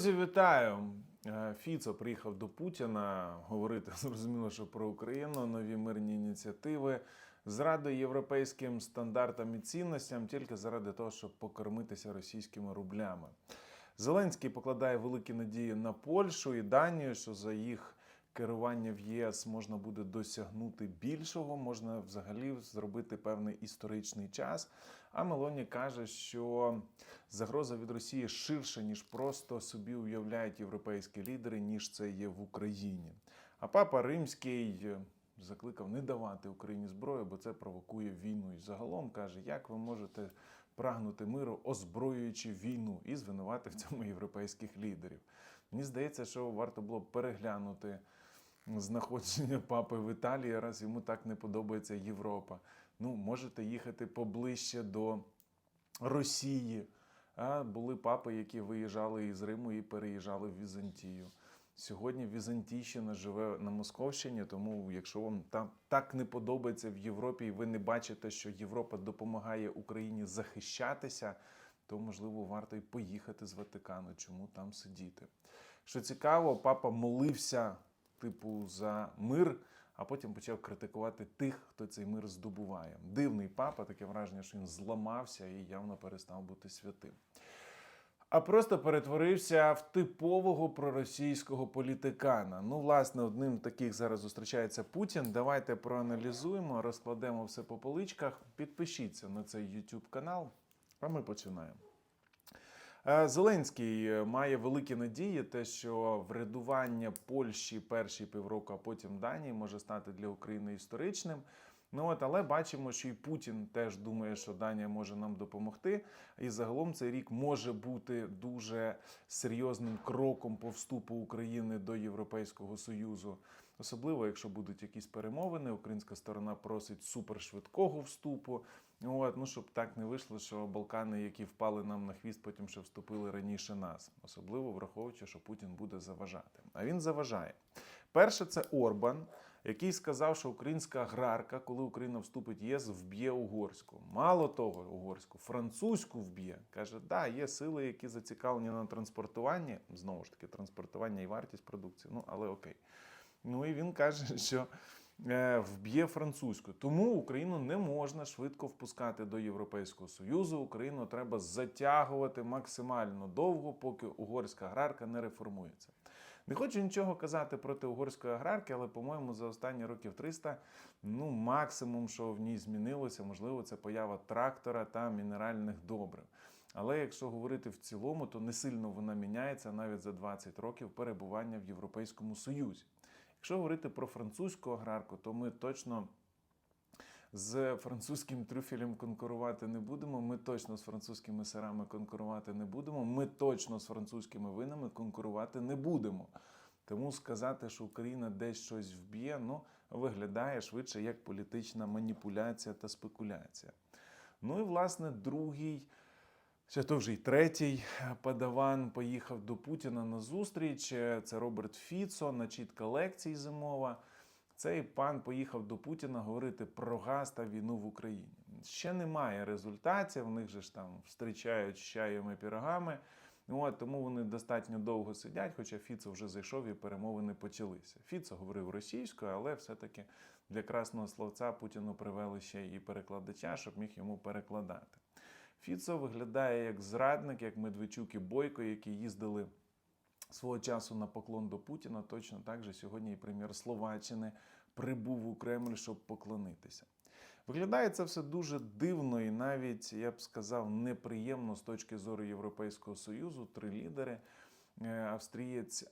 Друзі, вітаю! Е, Фіцо приїхав до Путіна говорити зрозуміло, що про Україну, нові мирні ініціативи, зради європейським стандартам і цінностям тільки заради того, щоб покормитися російськими рублями. Зеленський покладає великі надії на Польщу і Данію, що за їх керування в ЄС можна буде досягнути більшого, можна взагалі зробити певний історичний час. А Мелоні каже, що загроза від Росії ширша, ніж просто собі уявляють європейські лідери, ніж це є в Україні. А папа Римський е, закликав не давати Україні зброю, бо це провокує війну. І загалом каже, як ви можете прагнути миру, озброюючи війну, і звинувати в цьому європейських лідерів. Мені здається, що варто було б переглянути знаходження папи в Італії, раз йому так не подобається Європа. Ну, можете їхати поближче до Росії. А були папи, які виїжджали із Риму і переїжджали в Візантію. Сьогодні Візантійщина живе на Московщині, тому якщо вам там так не подобається в Європі, і ви не бачите, що Європа допомагає Україні захищатися, то можливо варто й поїхати з Ватикану. Чому там сидіти? Що цікаво, папа молився, типу, за мир, а потім почав критикувати тих, хто цей мир здобуває. Дивний папа, таке враження, що він зламався і явно перестав бути святим. А просто перетворився в типового проросійського політикана. Ну, власне, одним таких зараз зустрічається Путін. Давайте проаналізуємо, розкладемо все по поличках. Підпишіться на цей YouTube канал, а ми починаємо. Е, Зеленський е, має великі надії, те, що врядування Польщі перші півроку, а потім Данії може стати для України історичним. Ну от, але бачимо, що і Путін теж думає, що Данія може нам допомогти. І загалом цей рік може бути дуже серйозним кроком по вступу України до Європейського Союзу. Особливо, якщо будуть якісь перемовини, українська сторона просить супершвидкого вступу. От, ну щоб так не вийшло, що Балкани, які впали нам на хвіст, потім ще вступили раніше нас. Особливо враховуючи, що Путін буде заважати. А він заважає. Перше, це Орбан, який сказав, що українська аграрка, коли Україна вступить в ЄС, вб'є угорську. Мало того, угорську, французьку вб'є. Каже, да, є сили, які зацікавлені на транспортуванні. Знову ж таки, транспортування і вартість продукції. Ну, але окей. Ну і він каже, що вб'є французьку. Тому Україну не можна швидко впускати до Європейського Союзу. Україну треба затягувати максимально довго, поки угорська аграрка не реформується. Не хочу нічого казати проти угорської аграрки, але, по-моєму, за останні років 300, ну, максимум, що в ній змінилося, можливо, це поява трактора та мінеральних добрив. Але якщо говорити в цілому, то не сильно вона міняється навіть за 20 років перебування в Європейському Союзі. Якщо говорити про французьку аграрку, то ми точно з французьким трюфелем конкурувати не будемо. Ми точно з французькими сирами конкурувати не будемо. Ми точно з французькими винами конкурувати не будемо. Тому сказати, що Україна десь щось вб'є, ну виглядає швидше як політична маніпуляція та спекуляція. Ну і власне другий. Ще то вже й третій падаван поїхав до Путіна на зустріч. Це Роберт Фіцо, начітка лекцій зимова. Цей пан поїхав до Путіна говорити про газ та війну в Україні. Ще немає результатів. В них же ж там зустрічають з чаєм і пірогами. От, тому вони достатньо довго сидять, хоча Фіцо вже зайшов і перемовини почалися. Фіцо говорив російською, але все-таки для красного словця Путіну привели ще і перекладача, щоб міг йому перекладати. Фіцо виглядає як зрадник, як Медведчук і Бойко, які їздили свого часу на поклон до Путіна. Точно так же сьогодні і прем'єр Словаччини прибув у Кремль, щоб поклонитися. Виглядає це все дуже дивно і навіть, я б сказав, неприємно з точки зору Європейського Союзу. Три лідери е, австрієць.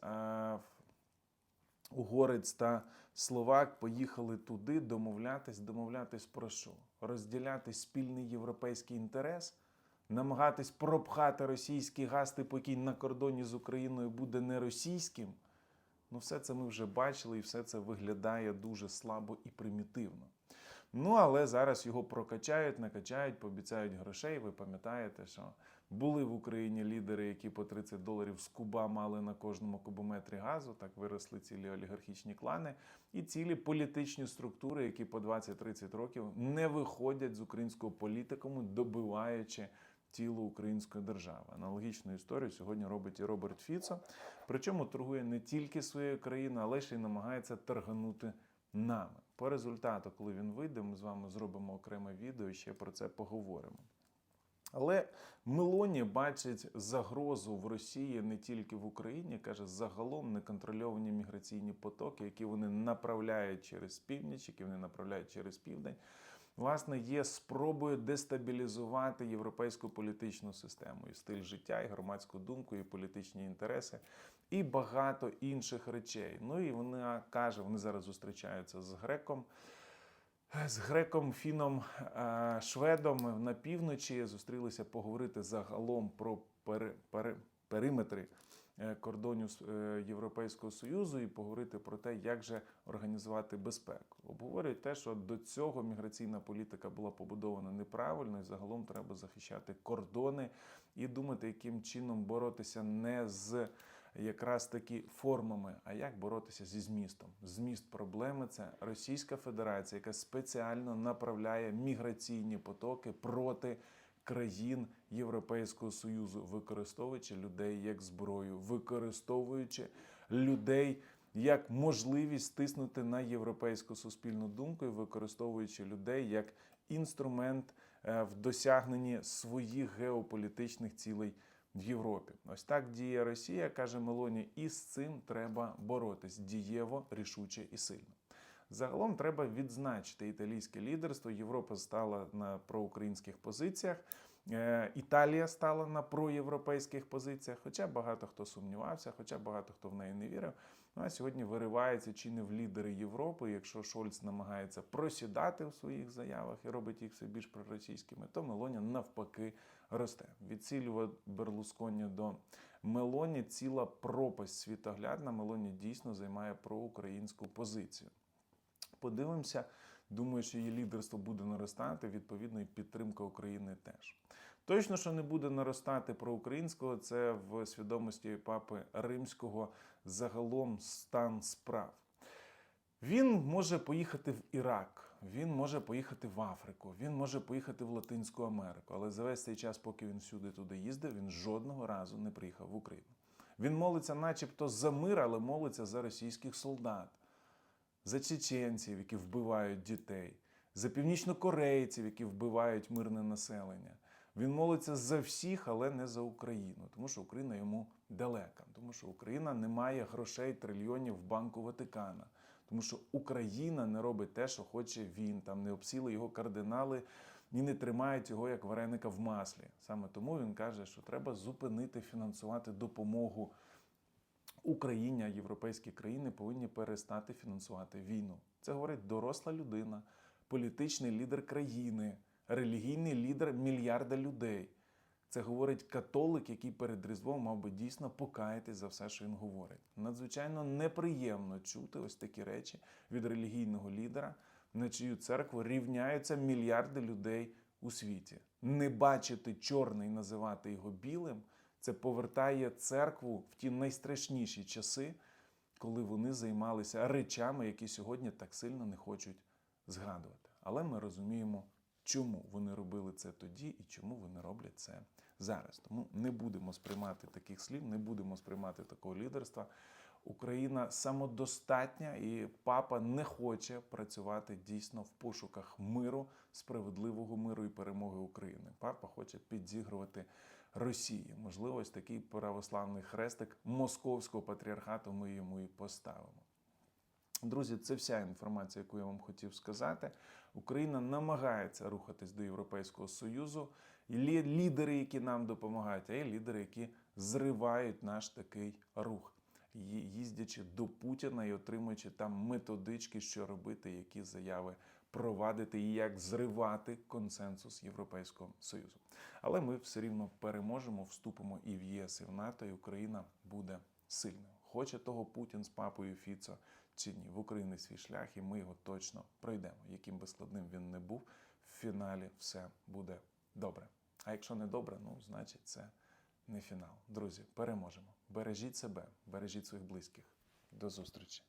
Угорець та Словак поїхали туди домовлятись, домовлятись про що? Розділяти спільний європейський інтерес, намагатись пропхати російський газ, типу, який на кордоні з Україною буде не російським. Ну, все це ми вже бачили, і все це виглядає дуже слабо і примітивно. Ну, але зараз його прокачають, накачають, пообіцяють грошей. Ви пам'ятаєте, що були в Україні лідери, які по 30 доларів з куба мали на кожному кубометрі газу. Так виросли цілі олігархічні клани і цілі політичні структури, які по 20-30 років не виходять з українського політикуму, добиваючи тіло української держави. Аналогічну історію сьогодні робить і Роберт Фіцо. Причому торгує не тільки своєю країною, але ще й намагається торганути нами. По результату, коли він вийде, ми з вами зробимо окреме відео і ще про це поговоримо. Але Мелоні бачить загрозу в Росії не тільки в Україні, каже, загалом неконтрольовані міграційні потоки, які вони направляють через північ, які вони направляють через південь, власне, є спробою дестабілізувати європейську політичну систему і стиль життя, і громадську думку, і політичні інтереси, і багато інших речей. Ну і вона каже, вони зараз зустрічаються з греком. З греком, фіном, е, шведом на півночі зустрілися поговорити загалом про пери, пери, периметри е, кордонів е, Європейського Союзу і поговорити про те, як же організувати безпеку. Обговорюють те, що до цього міграційна політика була побудована неправильно, і загалом треба захищати кордони і думати, яким чином боротися не з якраз таки формами, а як боротися зі змістом. Зміст проблеми це Російська Федерація, яка спеціально направляє міграційні потоки проти країн Європейського Союзу, використовуючи людей як зброю, використовуючи людей. Як можливість тиснути на європейську суспільну думку і використовуючи людей як інструмент е, в досягненні своїх геополітичних цілей в Європі. Ось так діє Росія, каже Мелоні, і з цим треба боротись дієво, рішуче і сильно. Загалом треба відзначити італійське лідерство. Європа стала на проукраїнських позиціях. Е, Італія стала на проєвропейських позиціях, хоча багато хто сумнівався, хоча багато хто в неї не вірив. Ну а сьогодні виривається чи не в лідери Європи. Якщо Шольц намагається просідати в своїх заявах і робить їх все більш проросійськими, то Мелоні навпаки росте. Від Сільва Берлусконі до Мелоні ціла пропасть світоглядна. Мелоні дійсно займає проукраїнську позицію. Подивимося. Думаю, що її лідерство буде наростати, відповідно, і підтримка України теж. Точно, що не буде наростати проукраїнського, це в свідомості папи римського загалом стан справ. Він може поїхати в Ірак, він може поїхати в Африку, він може поїхати в Латинську Америку. Але за весь цей час, поки він всюди туди їздив, він жодного разу не приїхав в Україну. Він молиться, начебто, за мир, але молиться за російських солдат за чеченців, які вбивають дітей, за північнокорейців, які вбивають мирне населення. Він молиться за всіх, але не за Україну, тому що Україна йому далека, тому що Україна не має грошей трильйонів в банку Ватикана, тому що Україна не робить те, що хоче він. Там не обсіли його кардинали і не тримають його як вареника в маслі. Саме тому він каже, що треба зупинити фінансувати допомогу. Україні, а європейські країни повинні перестати фінансувати війну. Це говорить доросла людина, політичний лідер країни, релігійний лідер мільярда людей. Це говорить католик, який перед Різдвом мав би дійсно покаятись за все, що він говорить. Надзвичайно неприємно чути ось такі речі від релігійного лідера, на чию церкву рівняються мільярди людей у світі. Не бачити чорне і називати його білим. Це повертає церкву в ті найстрашніші часи, коли вони займалися речами, які сьогодні так сильно не хочуть згадувати. Але ми розуміємо, чому вони робили це тоді і чому вони роблять це зараз. Тому не будемо сприймати таких слів, не будемо сприймати такого лідерства. Україна самодостатня, і папа не хоче працювати дійсно в пошуках миру, справедливого миру і перемоги України. Папа хоче підзігрувати Росії. Можливо, ось такий православний хрестик московського патріархату ми йому і поставимо. Друзі, це вся інформація, яку я вам хотів сказати. Україна намагається рухатись до Європейського Союзу. Є лідери, які нам допомагають, а є лідери, які зривають наш такий рух, їздячи до Путіна і отримуючи там методички, що робити, які заяви провадити і як зривати консенсус Європейського Союзу. Але ми все рівно переможемо, вступимо і в ЄС, і в НАТО, і Україна буде сильною. Хоче того Путін з папою Фіцо чи ні, в Україні свій шлях, і ми його точно пройдемо. Яким би складним він не був, в фіналі все буде добре. А якщо не добре, ну значить це не фінал. Друзі, переможемо. Бережіть себе, бережіть своїх близьких. До зустрічі.